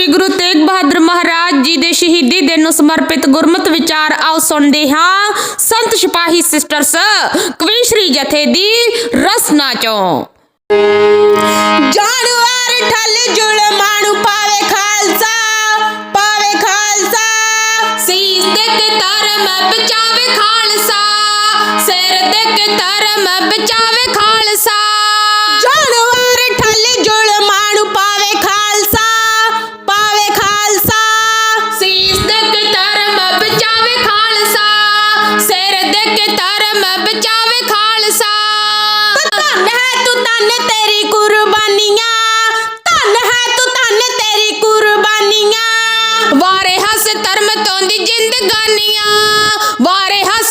ਸ੍ਰੀ ਗੁਰੂ ਤੇਗ ਬਹਾਦਰ ਮਹਾਰਾਜ ਜੀ ਦੇ ਸ਼ਹੀਦੀ ਦਿਨ ਨੂੰ ਸਮਰਪਿਤ ਗੁਰਮਤ ਵਿਚਾਰ ਆਓ ਸੁਣਦੇ ਹਾਂ। ਸੰਤ ਸਿਪਾਹੀ ਸਿਸਟਰਸ ਕਵੀਸ਼ਰੀ ਜਥੇ ਦੀ ਰਸਨਾ ਚੋਂ। ਜਾਨਵਰ ਠੱਲ ਜ਼ੁਲਮਾਂ ਪਾਵੇ ਖਾਲਸਾ ਪਾਵੇ ਖਾਲਸਾ। ਸੀਸ ਦੇ ਕੇ ਧਰਮ ਬਚਾਵੇ ਖਾਲਸਾ, ਸਿਰ ਦੇ ਕੇ ਧਰਮ ਬਚਾਵੇ ਖਾਲਸਾ। ਕੁਰਬਾਨੀਆਂ ਧੰਨ ਹੈ ਤੂੰ ਧੰਨ ਤੇਰੀ ਕੁਰਬਾਨੀਆਂ। ਵਾਰੇ ਹੱਸ ਧਰਮ ਤੋਂ ਦੀ ਜ਼ਿੰਦਗਾਨੀਆਂ ਵਾਰੇ ਹੱਸ